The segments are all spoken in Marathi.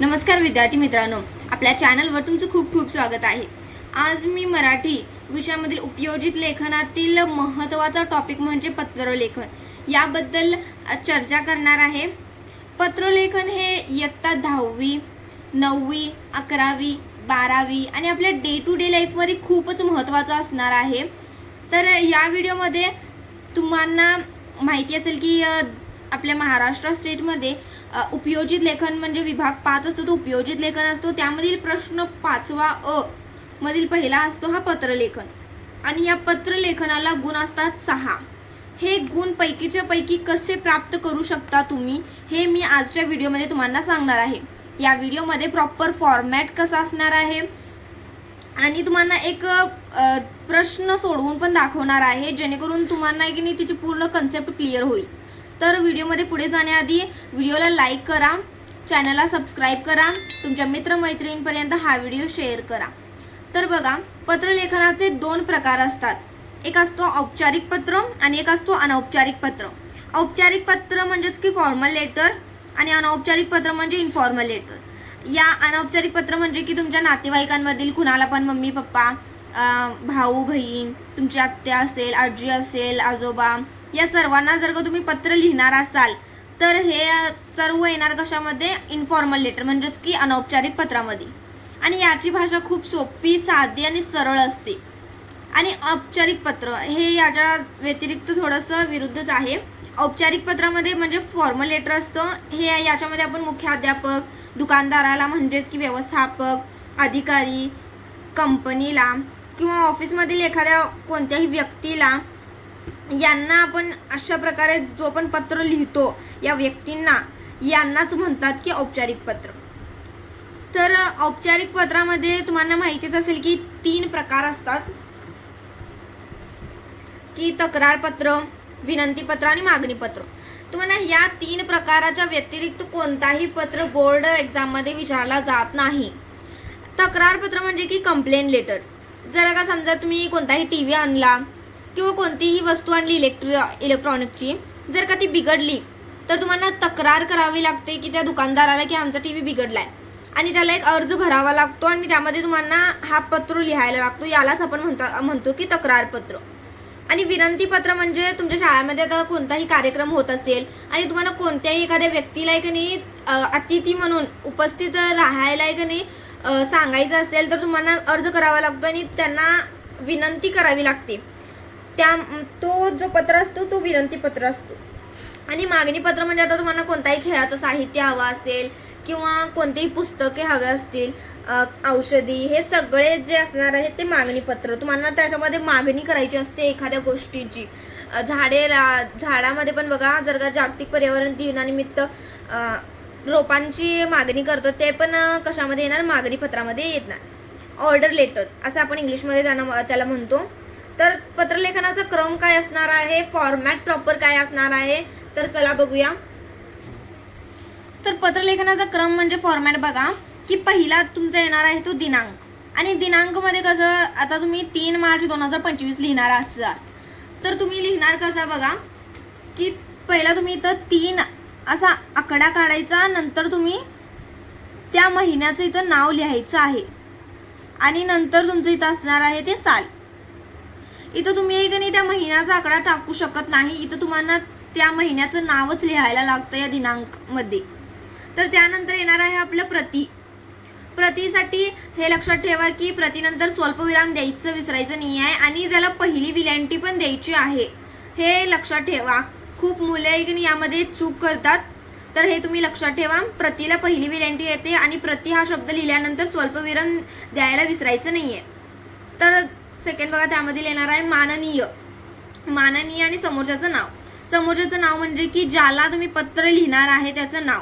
नमस्कार विद्यार्थी मित्रांनो. आपल्या चॅनलवर तुमचं खूप खूप स्वागत आहे. आज मी मराठी विषयामधील उपयोजित लेखनातील महत्त्वाचा टॉपिक म्हणजे पत्रलेखन. याबद्दल चर्चा करणार आहे. पत्रलेखन हे इयत्ता दहावी नववी अकरावी बारावी आणि आपल्या डे टू डे लाईफमध्ये खूपच महत्त्वाचं असणार आहे. तर या व्हिडिओमध्ये तुम्हाला माहिती असेल की आपल्या महाराष्ट्र स्टेटमध्ये उपयोजित लेखन म्हणजे विभाग पाच असतो तो उपयोजित लेखन असतो. त्यामधील प्रश्न पाचवा अ मधील पहिला असतो हा पत्रलेखन. आणि या पत्रलेखनाला गुण असतात सहा. हे गुण पैकीच्या पैकी कसे प्राप्त करू शकता तुम्ही हे मी आजच्या व्हिडिओमध्ये तुम्हाला सांगणार आहे. या व्हिडिओमध्ये प्रॉपर फॉर्मॅट कसा असणार आहे आणि तुम्हाला एक प्रश्न सोडवून पण दाखवणार आहे जेणेकरून तुम्हाला की नाही तिची पूर्ण कन्सेप्ट क्लिअर होईल. तर व्हिडिओमध्ये पुढे जाण्याआधी व्हिडिओला लाईक करा चॅनलला सबस्क्राईब करा तुमच्या मित्रमैत्रिणींपर्यंत हा व्हिडिओ शेअर करा. तर बघा पत्रलेखनाचे दोन प्रकार असतात. एक असतो औपचारिक पत्र आणि एक असतो अनौपचारिक पत्र. औपचारिक पत्र म्हणजेच की फॉर्मल लेटर आणि अनौपचारिक पत्र म्हणजे इन्फॉर्मल लेटर या अनौपचारिक पत्र म्हणजे की तुमच्या नातेवाईकांमधील कुणाला पण मम्मी पप्पा भाऊ बहीण तुमची आत्या असेल आजी असेल आजोबा या सर्वांना जर का तुम्ही पत्र लिहिणार असाल तर हे सर्व येणार कशामध्ये? इनफॉर्मल लेटर म्हणजेच की अनौपचारिक पत्रामध्ये. आणि याची भाषा खूप सोपी साधी आणि सरळ असते. आणि औपचारिक पत्र हे याच्या व्यतिरिक्त थोडंसं विरुद्धच आहे. औपचारिक पत्रामध्ये म्हणजे फॉर्मल लेटर असतं. हे याच्यामध्ये आपण मुख्याध्यापक दुकानदाराला म्हणजेच की व्यवस्थापक अधिकारी कंपनीला किंवा ऑफिसमधील एखाद्या कोणत्याही व्यक्तीला यांना आपण अशा प्रकारे जो पण पत्र लिहितो या व्यक्तींना यांनाच म्हणतात की औपचारिक पत्र. तर औपचारिक पत्रामध्ये तुम्हाला माहितीच असेल की तीन प्रकार असतात. की तक्रार पत्र विनंती पत्र आणि मागणी पत्र. तुम्हाला या तीन प्रकाराच्या व्यतिरिक्त कोणताही पत्र बोर्ड एक्झाममध्ये विचारला जात नाही. तक्रार पत्र म्हणजे की कंप्लेंट लेटर जर का समजा तुम्ही कोणताही टी व्ही आणला किंवा कोणतीही वस्तू आणली इलेक्ट्रि इलेक्ट्रॉनिकची जर का ती बिघडली तर तुम्हाला तक्रार करावी लागते की त्या दुकानदाराला की आमचा टी व्ही बिघडला आहे आणि त्याला एक अर्ज भरावा लागतो आणि त्यामध्ये तुम्हाला हा पत्र लिहायला लागतो. यालाच आपण म्हणता म्हणतो की तक्रारपत्र. आणि विनंती पत्र म्हणजे तुमच्या शाळेमध्ये आता कोणताही कार्यक्रम होत असेल आणि तुम्हाला कोणत्याही एखाद्या व्यक्तीला आहे की नाही अतिथी म्हणून उपस्थित राहायला आहे की नाही सांगायचं असेल तर तुम्हाला अर्ज करावा लागतो आणि त्यांना विनंती करावी लागते. त्या तो जो पत्र असतो तो विनंती पत्र असतो. आणि मागणी पत्र म्हणजे आता तुम्हाला कोणताही खेळाचं साहित्य हवं असेल किंवा कोणतेही पुस्तके हवे असतील औषधी हे सगळे जे असणार आहे ते मागणी पत्र. तुम्हाला त्याच्यामध्ये मागणी करायची असते एखाद्या गोष्टीची. झाडे ला- झाडामध्ये पण बघा जर का जागतिक पर्यावरण दिनानिमित्त रोपांची मागणी करतात ते पण कशामध्ये येणार? मागणी पत्रामध्ये येणार. ऑर्डर लेटर असं आपण इंग्लिशमध्ये त्यांना त्याला म्हणतो. तर पत्रलेखनाचा क्रम काय असणार आहे? फॉर्मॅट प्रॉपर काय असणार आहे? तर चला बघूया. तर पत्रलेखनाचा क्रम म्हणजे फॉर्मॅट बघा की पहिला तुमचा येणार आहे तो दिनांक. आणि दिनांकमध्ये कसं आता तुम्ही तीन मार्च दोन हजार पंचवीस लिहिणार असाल. तर तुम्ही लिहिणार कसा बघा की पहिला तुम्ही इथं तीन असा आकडा काढायचा नंतर तुम्ही त्या महिन्याचं इथं नाव लिहायचं आहे. आणि नंतर तुमचं इथं असणार आहे ते साल. इथं तुम्ही आहे का नाही त्या महिन्याचा आकडा टाकू शकत नाही. इथं तुम्हाला त्या महिन्याचं नावच लिहायला लागतं या दिनांकमध्ये. तर त्यानंतर येणार आहे आपलं प्रती. प्रतीसाठी हे लक्षात ठेवा की प्रतीनंतर स्वल्पविराम द्यायचं विसरायचं नाही आहे आणि त्याला पहिली विलँटी पण द्यायची आहे हे लक्षात ठेवा. खूप मुले यामध्ये चूक करतात. तर हे तुम्ही लक्षात ठेवा प्रतीला पहिली विलँटी येते आणि प्रती हा शब्द लिहिल्यानंतर स्वल्पविराम द्यायला विसरायचं नाही आहे तर सेकंड बघा त्यामध्ये येणार आहे माननीय. माननीय आणि समोरच्याचं नाव. समोरच्याचं नाव म्हणजे की ज्याला तुम्ही पत्र लिहिणार आहे त्याचं नाव.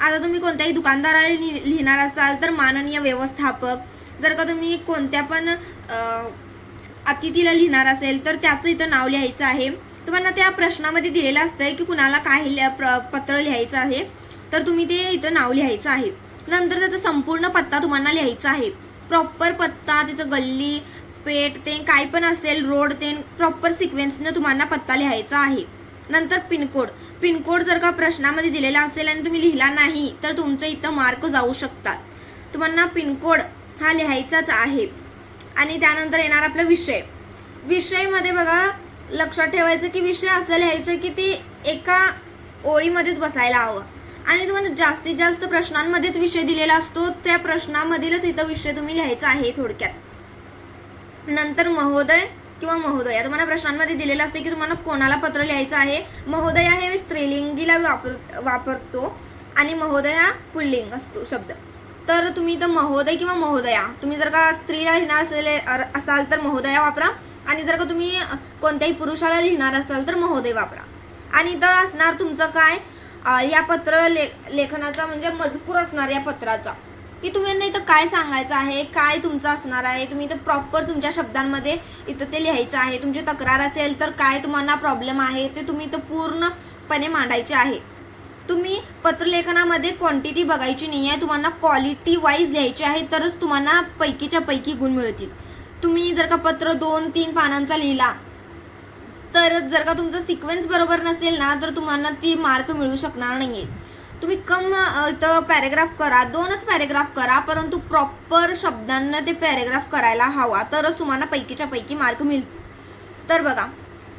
आता तुम्ही कोणत्याही दुकानदाराला लिहिणार असाल तर माननीय व्यवस्थापक. जर का तुम्ही कोणत्या पण अतिथीला लिहिणार असेल तर त्याचं इथं नाव लिहायचं आहे. तुम्हाला त्या प्रश्नामध्ये दिलेलं असतंय की कुणाला काय लिहा- प्र- पत्र लिहायचं आहे. तर तुम्ही ते इथं नाव लिहायचं आहे. नंतर त्याचा संपूर्ण पत्ता तुम्हाला लिहायचा आहे. प्रॉपर पत्ता त्याचं गल्ली पेठ ते काय पण असेल रोड ते प्रॉपर सिक्वेन्सनं तुम्हाला पत्ता लिहायचा आहे. नंतर पिनकोड. पिनकोड जर का प्रश्नामध्ये दिलेला असेल आणि तुम्ही लिहिला नाही तर तुमचं इथं मार्क जाऊ शकतात. तुम्हाला पिनकोड हा लिहायचाच आहे. आणि त्यानंतर येणार आपला विषय. विषयमध्ये बघा लक्षात ठेवायचं की विषय असं लिहायचं की ती एका ओळीमध्येच बसायला हवं. आणि तुम्हाला जास्तीत जास्त प्रश्नांमध्येच विषय दिलेला असतो त्या प्रश्नामधीलच इथं विषय तुम्ही लिहायचा आहे थोडक्यात. नंतर महोदय किंवा महोदया. तुम्हाला प्रश्नांमध्ये दिलेलं असते की तुम्हाला कोणाला पत्र लिहायचं आहे? महोदया हे स्त्रीलिंगीला वापर वापरतो आणि महोदया पुल्लिंग असतो शब्द. तर तुम्ही इथं महोदय किंवा महोदया तुम्ही जर का स्त्रीला लिहिणार असले असाल तर महोदया वापरा. आणि जर का तुम्ही कोणत्याही पुरुषाला लिहिणार असाल तर महोदय वापरा. आणि इथं असणार तुमचं काय? या पत्र ले लेखनाचा म्हणजे मजकूर असणार या पत्राचा. की तुम्ही इथं काय सांगायचं आहे काय तुमचं असणार आहे तुम्ही इथं प्रॉपर तुमच्या शब्दांमध्ये इथं ते लिहायचं आहे. तुमची तक्रार असेल तर काय तुम्हाला प्रॉब्लेम आहे ते तुम्ही इथं पूर्णपणे मांडायचे आहे. तुम्ही पत्रलेखनामध्ये क्वांटिटी बघायची नाही आहे तुम्हाला क्वालिटी वाईज लिहायची आहे तरच तुम्हाला पैकीच्या पैकी गुण मिळतील. तुम्ही जर का पत्र दोन तीन पानांचा लिहिला तर जर का तुमचं सिक्वेन्स बरोबर नसेल ना तर तुम्हाला ती मार्क मिळू शकणार नाही तुम्ही कम इथं पॅरेग्राफ करा. दोनच पॅरेग्राफ करा परंतु प्रॉपर शब्दांना ते पॅरेग्राफ करायला हवा. तरच तुम्हाला पैकीच्या पैकी मार्क मिळतील. तर बघा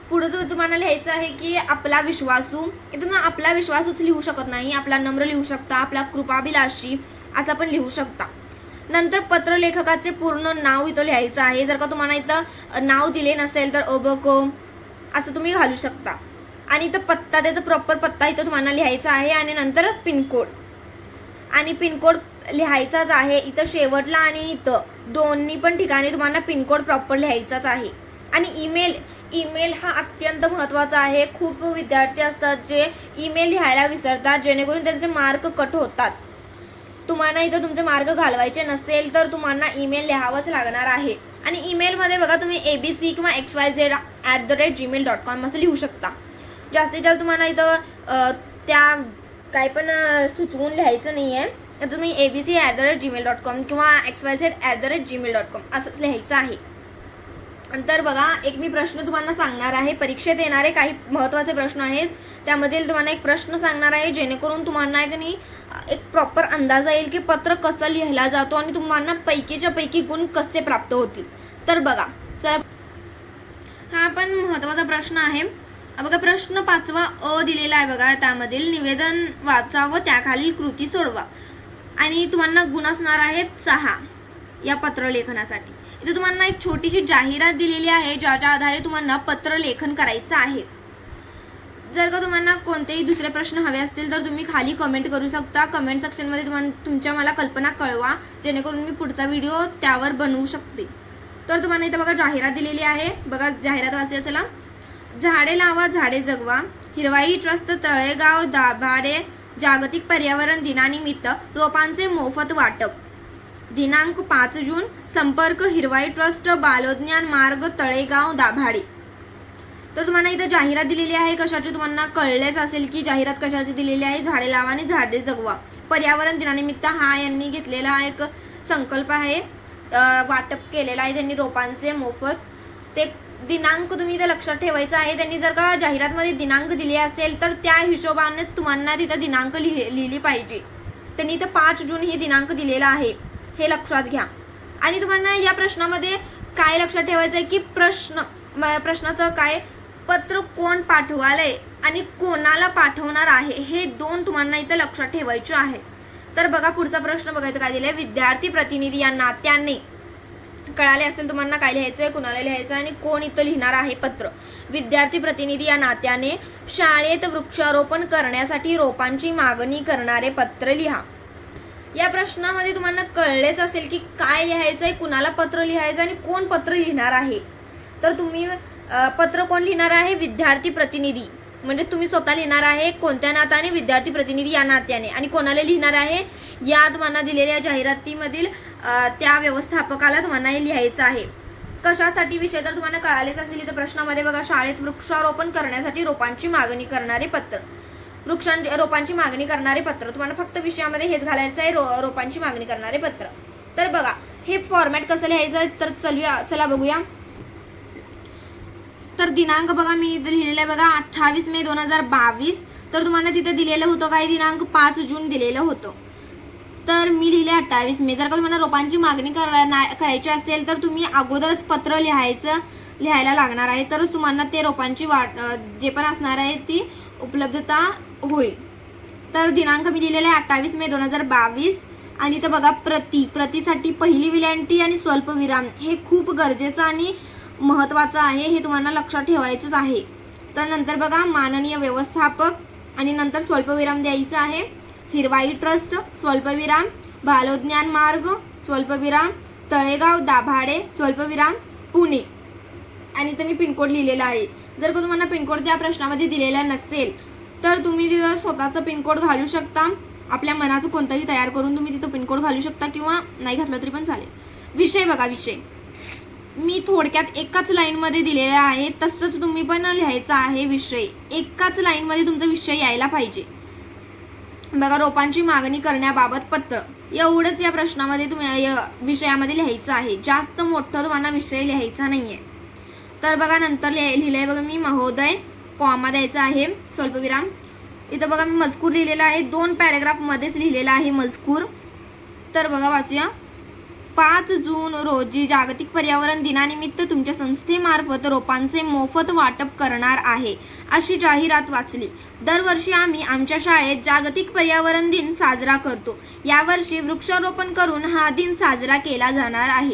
पुढे जर तुम्हाला लिहायचं आहे की आपला विश्वासू हे तुम्ही आपला विश्वासूच लिहू शकत नाही. आपला नम्र लिहू शकता आपला कृपाभिलाषी असं पण लिहू शकता. नंतर पत्रलेखकाचे पूर्ण नाव इथं लिहायचं आहे. जर का तुम्हाला इथं नाव दिले नसेल तर अबको असं तुम्ही घालू शकता. आणि इथं पत्ता त्याचा प्रॉपर पत्ता इथं तुम्हाला लिहायचा आहे आणि नंतर पिनकोड. आणि पिनकोड लिहायचाच आहे इथं शेवटला आणि इथं. दोन्ही पण ठिकाणी तुम्हाला पिनकोड प्रॉपर लिहायचाच आहे. आणि ईमेल ईमेल हा अत्यंत महत्त्वाचा आहे. खूप विद्यार्थी असतात जे ईमेल लिहायला विसरतात जेणेकरून त्यांचे मार्क कट होतात. तुम्हाला इथं तुमचे मार्क घालवायचे नसेल तर तुम्हाला ईमेल लिहावंच लागणार आहे. आणि ईमेलमध्ये बघा तुम्ही ए बी सी किंवा X Y Z at the rate Gmail dot com असं लिहू शकता. जास्तीत जास्त तुम्हाला इथं त्या काय पण सुचवून लिहायचं नाही आहे तर तुम्ही A B C at the rate Gmail dot com किंवा X Y Z at the rate Gmail dot com असंच लिहायचं आहे. नंतर बघा एक मी प्रश्न तुम्हाला सांगणार आहे. परीक्षेत येणारे काही महत्त्वाचे प्रश्न आहेत. त्यामधील तुम्हाला एक प्रश्न सांगणार आहे जेणेकरून तुम्हाला एक नाही एक प्रॉपर अंदाज येईल की पत्र कसं लिहिला जातो आणि तुम्हाला पैकीच्या पैकी गुण कसे प्राप्त होतील. तर बघा चला. हा पण महत्त्वाचा प्रश्न आहे. बघा प्रश्न पाचवा अ दिलेला आहे बघा त्यामधील निवेदन वाचा व त्याखालील कृती सोडवा. आणि तुम्हाला गुण असणार आहेत सहा या पत्रलेखनासाठी इथे तुम्हाला एक छोटीशी जाहिरात दिलेली आहे ज्याच्या आधारे तुम्हाला पत्रलेखन करायचं आहे. जर का तुम्हाला कोणतेही दुसरे प्रश्न हवे असतील तर तुम्ही खाली कमेंट करू शकता. कमेंट सेक्शनमध्ये तुम्हाला तुमच्या मला कल्पना कळवा जेणेकरून मी पुढचा व्हिडिओ त्यावर बनवू शकते. तर तुम्हाला इथं बघा जाहिरात दिलेली आहे. बघा जाहिरात वाचूया चला. झाडे लावा झाडे जगवा. हिरवाई ट्रस्ट तळेगाव दाभाडे जागतिक पर्यावरण दिनानिमित्त रोपांचे मोफत वाटप. दिनांक पाच जून संपर्क हिरवाई ट्रस्ट बालोज्ञान मार्ग तळेगाव दाभाडे. तर तुम्हाला इथं जाहिरात दिलेली आहे कशाची तुम्हाला कळलेच असेल की जाहिरात कशाची दिलेली आहे झाडे लावा आणि झाडे जगवा. पर्यावरण दिनानिमित्त हा यांनी घेतलेला एक संकल्प आहे. वाटप केलेला आहे त्यांनी रोपांचे मोफत ते दिनांक तुम्ही इथं लक्षात ठेवायचा आहे. त्यांनी जर का जाहिरातमध्ये दिनांक दिले असेल तर त्या हिशोबानेच तुम्हाला तिथं दिनांक लिहि लिहिली पाहिजे. त्यांनी इथं पाच जून ही दिनांक दिलेला आहे. हे लक्षात घ्या. आणि तुम्हाला या प्रश्नामध्ये काय लक्षात ठेवायचं आहे की प्रश्न प्रश्नाचं काय? पत्र कोण पाठवालंय आणि कोणाला पाठवणार आहे? हे दोन तुम्हाला इथं लक्षात ठेवायचे आहे. तर बघा पुढचा प्रश्न बघायचं काय दिलाय? विद्यार्थी प्रतिनिधी या नात्याने. कळाले असेल तुम्हाला काय लिहायचं आहे कुणाला लिहायचं आहे आणि कोण इथं लिहिणार आहे पत्र? विद्यार्थी प्रतिनिधी या नात्याने शाळेत वृक्षारोपण करण्यासाठी रोपांची मागणी करणारे पत्र लिहा. या प्रश्नामध्ये तुम्हाला कळलेच असेल की काय लिहायचं आहे कुणाला पत्र लिहायचं आणि कोण पत्र लिहिणार आहे. तर तुम्ही पत्र कोण लिहिणार आहे? विद्यार्थी प्रतिनिधी. म्हणजे तुम्ही स्वतः लिहिणार आहे कोणत्या नात्याने? विद्यार्थी प्रतिनिधी या नात्याने. आणि कोणाला लिहिणार आहे? या तुम्हाला दिलेल्या जाहिरातीमधील त्या व्यवस्थापकाला तुम्हाला हे लिहायचं आहे. कशासाठी विषय तर तुम्हाला कळालेच असेल इथं प्रश्नामध्ये बघा शाळेत वृक्षारोपण करण्यासाठी रोपांची मागणी करणारे पत्र. वृक्षां रोपांची मागणी करणारे पत्र. तुम्हाला फक्त विषयामध्ये हेच घालायचं आहे रो रोपांची मागणी करणारे पत्र. तर बघा हे फॉर्मॅट कसं लिहायचं आहे तर चलूया चला बघूया. तर दिनांक बघा मी इथं लिहिलेला आहे बघा अठ्ठावीस मे दोन हजार बावीस. तर तुम्हाला तिथे दिलेलं होतं काय? दिनांक पाच जून दिलेलं होतं. तर मी लिहिले अठ्ठावीस. मे जर का तुम्हाला रोपांची मागणी करा- करायची असेल तर तुम्ही अगोदरच पत्र लिहायचं लिहायला लागणार आहे. तरच तुम्हाला ते रोपांची वाट जे पण असणार आहे ती उपलब्धता होईल. तर दिनांक मी लिहिलेला आहे अठ्ठावीस मे दोन हजार बावीस. आणि इथं बघा प्रति प्रतीसाठी पहिली विलंटी आणि स्वल्पविराम हे खूप गरजेचं आणि महत्त्वाचं आहे हे तुम्हाला लक्षात ठेवायचंच आहे. तर नंतर बघा माननीय व्यवस्थापक आणि नंतर स्वल्पविराम द्यायचं आहे. हिरवाई ट्रस्ट स्वल्पविराम बालोज्ञान मार्ग स्वल्पविराम तळेगाव दाभाडे स्वल्पविराम पुणे. आणि इथं मी पिनकोड लिहिलेला आहे. जर का तुम्हाला पिनकोड त्या प्रश्नामध्ये दिलेला नसेल तर तुम्ही तिथं स्वतःचं पिनकोड घालू शकता. आपल्या मनाचं कोणतंही तयार करून तुम्ही तिथं पिनकोड घालू शकता किंवा नाही घातलं तरी पण चालेल. विषय बघा विषय. मी थोडक्यात एकाच लाईनमध्ये दिलेला आहे तसंच तुम्ही पण लिहायचा आहे विषय. एकाच लाईनमध्ये तुमचा विषय यायला पाहिजे. बघा रोपांची मागणी करण्याबाबत पत्र. एवढंच या प्रश्नामध्ये तुम्ही विषयामध्ये लिहायचं आहे. जास्त मोठं तुम्हाला विषय लिहायचा नाही आहे तर बघा नंतर लिहिलं लिहिलंय बघा मी महोदय कॉमा द्यायचा आहे स्वल्पविराम. इथं बघा मी मजकूर लिहिलेला आहे. दोन पॅरेग्राफमध्येच लिहिलेला आहे मजकूर. तर बघा वाचूया. पाच जून रोजी जागतिक पर्यावरण दिनानिमित्त तुमच्या संस्थेमार्फत रोपांचे मोफत वाटप करणार आहे अशी जाहिरात वाचली. दरवर्षी आम्ही आमच्या शाळेत जागतिक पर्यावरण दिन साजरा करतो. यावर्षी वृक्षारोपण करून हा दिन साजरा केला जाणार आहे.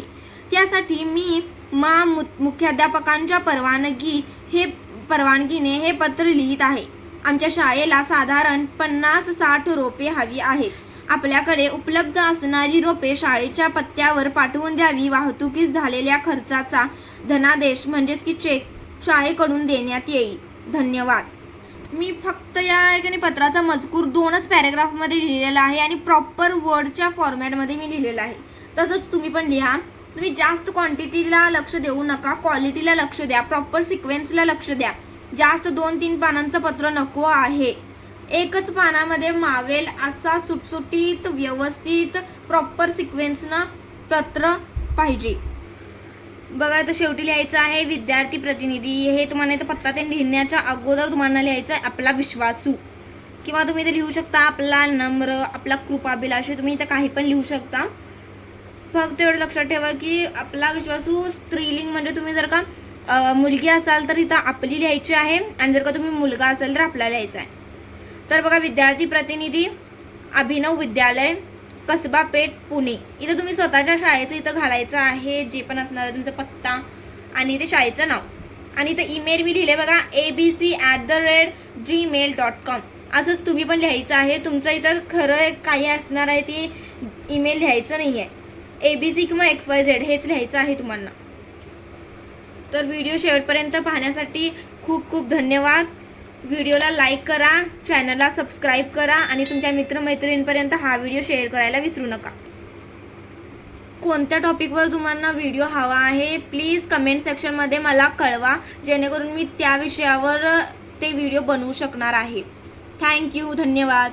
त्यासाठी मी मा मु मुख्याध्यापकांच्या परवानगी हे परवानगीने हे पत्र लिहित आहे. आमच्या शाळेला साधारण पन्नास साठ रोपे हवी आहेत. आपल्याकडे उपलब्ध असणारी रोपे शाळेच्या पत्त्यावर पाठवून द्यावी. वाहतुकीस झालेल्या खर्चाचा धनादेश म्हणजेच की चेक शाळेकडून देण्यात येईल. धन्यवाद. मी फक्त या पत्राचा मजकूर दोनच पॅरेग्राफमध्ये लिहिलेला आहे आणि प्रॉपर वर्डच्या फॉर्मॅटमध्ये मी लिहिलेला आहे. तसंच तुम्ही पण लिहा. तुम्ही जास्त क्वांटिटीला लक्ष देऊ नका क्वालिटीला लक्ष द्या प्रॉपर सिक्वेन्सला लक्ष द्या. जास्त दोन तीन पानांचं पत्र नको आहे. एकच पानामध्ये मावेल असा सुटसुटीत व्यवस्थित प्रॉपर सिक्वेन्सनं पत्र पाहिजे. बघा तर शेवटी लिहायचं आहे विद्यार्थी प्रतिनिधी. हे तुम्हाला इथं पत्ता ते लिहिण्याच्या अगोदर तुम्हाला लिहायचं आहे आपला विश्वासू. किंवा तुम्ही इथं लिहू शकता आपला नम्र आपला कृपाभिलाषी. तुम्ही इथं काही पण लिहू शकता. फक्त एवढं लक्षात ठेवा की आपला विश्वासू स्त्रीलिंग म्हणजे तुम्ही जर का मुलगी असाल तर इथं आपली लिहायची आहे. आणि जर का तुम्ही मुलगा असाल तर आपला लिहायचा आहे. तर बघा विद्यार्थी प्रतिनिधी अभिनव विद्यालय कसबा पेठ पुणे. इथं तुम्ही स्वतःच्या शाळेचं इथं घालायचं आहे जे पण असणार आहे तुमचा पत्ता आणि ते शाळेचं नाव. आणि इथं ईमेल मी लिहिले बघा A B C at the rate Gmail dot com असंच तुम्ही पण लिहायचं आहे. तुमचं इथं खरं काही असणार आहे ती ईमेल लिहायचं नाही आहे ए बी सी किंवा एक्स वाय झेड हेच लिहायचं आहे तुम्हाला. तर व्हिडिओ शेवटपर्यंत पाहण्यासाठी खूप खूप धन्यवाद. व्हिडिओला लाईक करा चॅनलला सबस्क्राईब करा आणि तुमच्या मित्रमैत्रिणींपर्यंत हा व्हिडिओ शेअर करायला विसरू नका. कोणत्या टॉपिकवर तुम्हाला व्हिडिओ हवा आहे प्लीज कमेंट सेक्शनमध्ये मला कळवा जेणेकरून मी त्या विषयावर ते व्हिडिओ बनवू शकणार आहे. थँक्यू धन्यवाद.